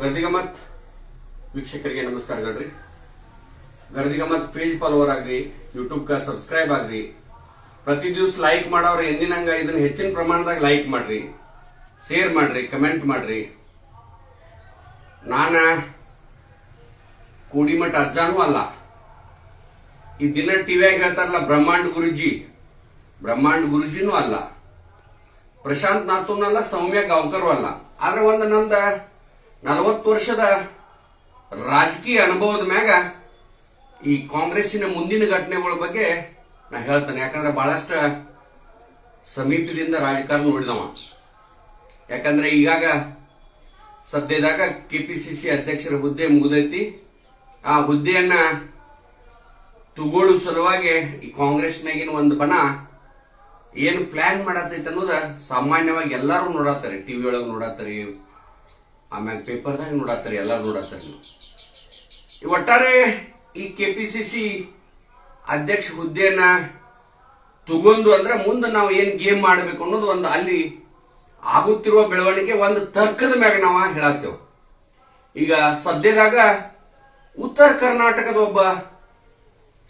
ಗರ್ದಿಗಮತ್ ವೀಕ್ಷಕರಿಗೆ ನಮಸ್ಕಾರಗಳ್ರಿ. Gardigammat page follower ಆಗ್ರಿ ಯೂಟ್ಯೂಬ್ ಕ ಸಬ್ಸ್ಕ್ರೈಬ್ ಆಗ್ರಿ. ಪ್ರತಿ ದಿವಸ ಲೈಕ್ ಮಾಡೋರು ಎಂದಿನಂಗ ಇದನ್ನ ಹೆಚ್ಚಿನ ಪ್ರಮಾಣದಾಗ ಲೈಕ್ ಮಾಡ್ರಿ. ಶೇರ್ ಮಾಡ್ರಿ ಕಮೆಂಟ್ ಮಾಡ್ರಿ. ನಾನ ಕೂಡಿಮಠ ಅಜ್ಜಾನೂ ಅಲ್ಲ. ಈ ದಿನ ಟಿವಿಯಾಗ ಹೇಳ್ತಾರಲ್ಲ, ಬ್ರಹ್ಮಾಂಡ್ ಗುರುಜಿ. ಬ್ರಹ್ಮಾಂಡ್ ಗುರುಜಿನೂ ಅಲ್ಲ. ಪ್ರಶಾಂತ್ ನಾಥೂನ್ ಅಲ್ಲ, ಸೌಮ್ಯ ಗಾಂವ್ಕರ್ ಅಲ್ಲ. ಆದ್ರೆ ಒಂದು ನಂದ ನಲವತ್ತು ವರ್ಷದ ರಾಜಕೀಯ ಅನುಭವದ ಮ್ಯಾಗ ಈ ಕಾಂಗ್ರೆಸ್ಸಿನ ಮುಂದಿನ ಘಟನೆಗಳ ಬಗ್ಗೆ ನಾ ಹೇಳ್ತೇನೆ. ಯಾಕಂದ್ರೆ ಬಹಳಷ್ಟು ಸಮೀಪದಿಂದ ರಾಜಕಾರಣ ನೋಡಿದವ. ಯಾಕಂದ್ರೆ ಈಗಾಗ ಸದ್ಯದಾಗ ಸಿ ಅಧ್ಯಕ್ಷರ ಹುದ್ದೆ ಮುಗಿದೈತಿ. ಆ ಹುದ್ದೆಯನ್ನ ತುಗೋಡು ಸಲುವಾಗಿ ಈ ಕಾಂಗ್ರೆಸ್ನಾಗಿನ ಒಂದು ಬಣ ಏನು ಪ್ಲಾನ್ ಮಾಡತೈತೆ ಅನ್ನೋದು ಸಾಮಾನ್ಯವಾಗಿ ಎಲ್ಲರೂ ನೋಡತ್ತಾರೆ. ಟಿವಿ ಒಳಗೆ ನೋಡತ್ತಾರೆ. ಆಮ್ಯಾಗ ಪೇಪರ್ದಾಗ ನೋಡತ್ತಾರೆ, ಎಲ್ಲರೂ ನೋಡತ್ತಾರೆ ಈ ಒಟ್ಟಾರೆ ಈ ಕೆ ಪಿ ಸಿ ಸಿ ಅಧ್ಯಕ್ಷ ಹುದ್ದೆಯನ್ನ ತಗೊಂಡು ಅಂದ್ರೆ ಮುಂದೆ ನಾವು ಏನು ಗೇಮ್ ಮಾಡಬೇಕು ಅನ್ನೋದು ಒಂದು ಅಲ್ಲಿ ಆಗುತ್ತಿರುವ ಬೆಳವಣಿಗೆ ಒಂದು ತರ್ಕದ ಮ್ಯಾಗ ನಾವು ಹೇಳತ್ತೇವೆ. ಈಗ ಸದ್ಯದಾಗ ಉತ್ತರ ಕರ್ನಾಟಕದ ಒಬ್ಬ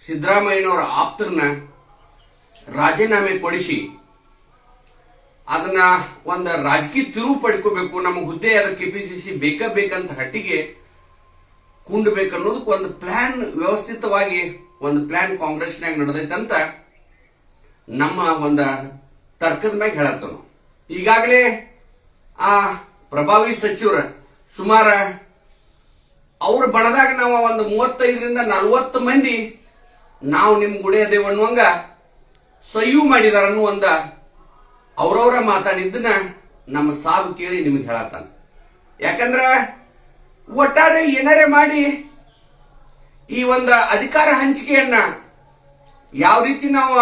ಸಿದ್ದರಾಮಯ್ಯನವರ ಆಪ್ತರನ್ನ ರಾಜೀನಾಮೆ ಕೊಡಿಸಿ ಅದನ್ನ ಒಂದು ರಾಜಕೀಯ ತಿರುವು ಪಡ್ಕೋಬೇಕು, ನಮ್ಮ ಹುದ್ದೆ ಅದ ಕೆ ಪಿ ಸಿ ಸಿ ಬೇಕ ಬೇಕಂತ ಹಟ್ಟಿಗೆ ಕುಂಡ್ಬೇಕನ್ನೋದಕ್ಕೆ ಒಂದು ಪ್ಲಾನ್ ವ್ಯವಸ್ಥಿತವಾಗಿ, ಒಂದು ಪ್ಲಾನ್ ಕಾಂಗ್ರೆಸ್ನಾಗ ನಡೆದೈತಂತ ನಮ್ಮ ಒಂದು ತರ್ಕದ ಮ್ಯಾಗ ಹೇಳತ್ತನು ಈಗಾಗಲೇ ಆ ಪ್ರಭಾವಿ ಸಚಿವರ ಸುಮಾರ ಅವ್ರ ಬಣದಾಗ ನಾವು ಒಂದು ಮೂವತ್ತೈದರಿಂದ ನಲವತ್ತು ಮಂದಿ ನಾವು ನಿಮ್ಮ ಗುಡಿ ಅದೇವ್ ಅನ್ನುವಂಗ ಸಹಿಯೂ ಅನ್ನುವಂದ ಅವ್ರವ್ರ ಮಾತಾಡಿದ್ದನ್ನ ನಮ್ಮ ಸಾವು ಕೇಳಿ ನಿಮಗೆ ಹೇಳತ್ತಾನ. ಯಾಕಂದ್ರ ಒಟ್ಟಾರೆ ಏನಾರೇ ಮಾಡಿ ಈ ಒಂದು ಅಧಿಕಾರ ಹಂಚಿಕೆಯನ್ನ ಯಾವ ರೀತಿ ನಾವು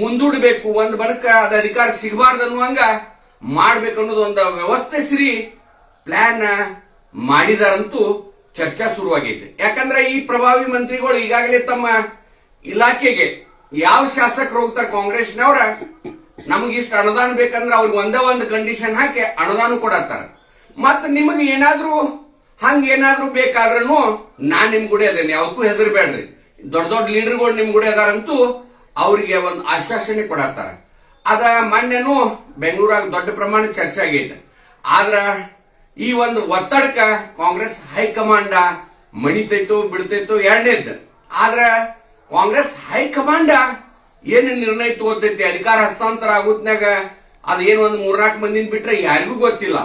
ಮುಂದೂಡಬೇಕು, ಒಂದು ಬಣಕ ಅದ ಅಧಿಕಾರ ಸಿಗಬಾರ್ದು ಅನ್ನುವಂಗ ಮಾಡ್ಬೇಕು ಅನ್ನೋದು ಒಂದು ವ್ಯವಸ್ಥೆ ಸಿರಿ ಪ್ಲಾನ್ ಮಾಡಿದಾರಂತೂ ಚರ್ಚಾ ಶುರುವಾಗೈತೆ. ಯಾಕಂದ್ರೆ ಈ ಪ್ರಭಾವಿ ಮಂತ್ರಿಗಳು ಈಗಾಗಲೇ ತಮ್ಮ ಇಲಾಖೆಗೆ ಯಾವ ಶಾಸಕರು ಹೋಗ್ತಾರೆ, ಕಾಂಗ್ರೆಸ್ನವ್ರ ನಮಗೆ ಇಷ್ಟು ಅನುದಾನ ಬೇಕಂದ್ರೆ ಅವ್ರಿಗೆ ಒಂದೇ ಒಂದು ಕಂಡೀಷನ್ ಹಾಕಿ ಅನುದಾನ ಕೊಡತ್ತಾರ ಮತ್ತ ನಿಮಗೆ ಏನಾದರೂ ಹಂಗ ಏನಾದರೂ ಬೇಕಾದ್ರೂ ನಾನು ನಿಮ್ ಗುಡಿ ಅದೇನೆ ಯಾವಕ್ಕೂ ಹೆದರ್ಬೇಡ್ರಿ. ದೊಡ್ಡ ದೊಡ್ಡ ಲೀಡರ್ಗಳು ನಿಮ್ ಗುಡಿ ಅದಾರಂತೂ ಅವರಿಗೆ ಒಂದು ಆಶ್ವಾಸನೆ ಕೊಡತ್ತಾರ ಅದ ಮೊನ್ನೆನು ಬೆಂಗಳೂರಾಗ ದೊಡ್ಡ ಪ್ರಮಾಣ ಚರ್ಚೆ ಆಗೈತೆ. ಆದ್ರ ಈ ಒಂದು ಒತ್ತಡಕ ಕಾಂಗ್ರೆಸ್ ಹೈಕಮಾಂಡ ಮಣಿತೈತು, ಬಿಡ್ತೈತೋ ಎರಡನೇದ್. ಆದ್ರ ಕಾಂಗ್ರೆಸ್ ಹೈಕಮಾಂಡ ಏನು ನಿರ್ಣಯ ತಗೋತೈತಿ? ಅಧಿಕಾರ ಹಸ್ತಾಂತರ ಆಗುತ್ನಾಗ ಅದೇನು ಒಂದು ಮೂರ್ನಾಲ್ಕು ಮಂದಿನ ಬಿಟ್ರೆ ಯಾರಿಗೂ ಗೊತ್ತಿಲ್ಲ.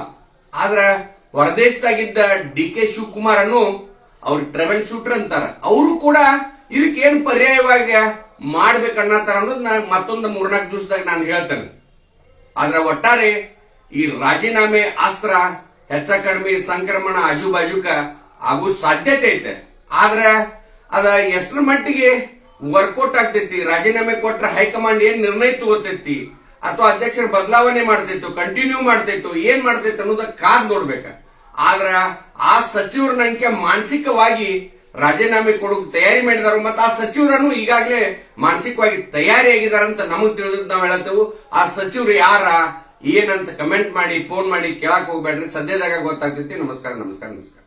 ಆದ್ರೆ ಹೊರದೇಶದಾಗಿದ್ದ ಡಿ ಕೆ ಶಿವಕುಮಾರ್ ಅನ್ನು ಅವ್ರ ಟ್ರಾವೆಲ್ ಶೂಟರ್ ಅಂತಾರ. ಅವರು ಕೂಡ ಇದಕ್ಕೇನು ಪರ್ಯಾಯವಾಗಿ ಮಾಡ್ಬೇಕನ್ನತಾರ ಅನ್ನೋದು ನಾನು ಮತ್ತೊಂದು ಮೂರ್ನಾಲ್ಕು ದಿವಸದಾಗ ನಾನು ಹೇಳ್ತೇನೆ. ಆದ್ರೆ ಒಟ್ಟಾರೆ ಈ ರಾಜೀನಾಮೆ ಅಸ್ತ್ರ, ಹೆಚ್ಚ ಕಡಿಮೆ ಸಂಕ್ರಮಣ ಆಜು ಬಾಜುಕ ಆಗೋ ಸಾಧ್ಯತೆ ಐತೆ. ಆದ್ರೆ ಅದ ಎಷ್ಟರ ಮಟ್ಟಿಗೆ ವರ್ಕೌಟ್ ಆಗ್ತೈತಿ, ರಾಜೀನಾಮೆ ಕೊಟ್ರೆ ಹೈಕಮಾಂಡ್ ಏನ್ ನಿರ್ಣಯ ತಗೋತೈತಿ ಅಥವಾ ಅಧ್ಯಕ್ಷರ ಬದಲಾವಣೆ ಮಾಡ್ತೈತು ಕಂಟಿನ್ಯೂ ಮಾಡ್ತೈತು, ಏನ್ ಮಾಡ್ತೈತೆ ಅನ್ನೋದ ಕಾದ್ ನೋಡ್ಬೇಕ. ಆದ್ರ ಆ ಸಚಿವರ ನಂಗೆ ಮಾನಸಿಕವಾಗಿ ರಾಜೀನಾಮೆ ಕೊಡೋಕೆ ತಯಾರಿ ಮಾಡಿದಾರ ಮತ್ತೆ ಆ ಸಚಿವರನ್ನು ಈಗಾಗಲೇ ಮಾನಸಿಕವಾಗಿ ತಯಾರಿ ಆಗಿದಾರಂತ ನಮಗ್ ತಿಳಿದ್ ನಾವು ಹೇಳತ್ತೇವು ಆ ಸಚಿವರು ಯಾರ, ಏನಂತ ಕಮೆಂಟ್ ಮಾಡಿ ಫೋನ್ ಮಾಡಿ ಕೇಳಕ್ ಹೋಗ್ಬೇಡ್ರಿ. ಸದ್ಯದಾಗ ಗೊತ್ತಾಗ್ತೈತಿ. ನಮಸ್ಕಾರ ನಮಸ್ಕಾರ ನಮಸ್ಕಾರ.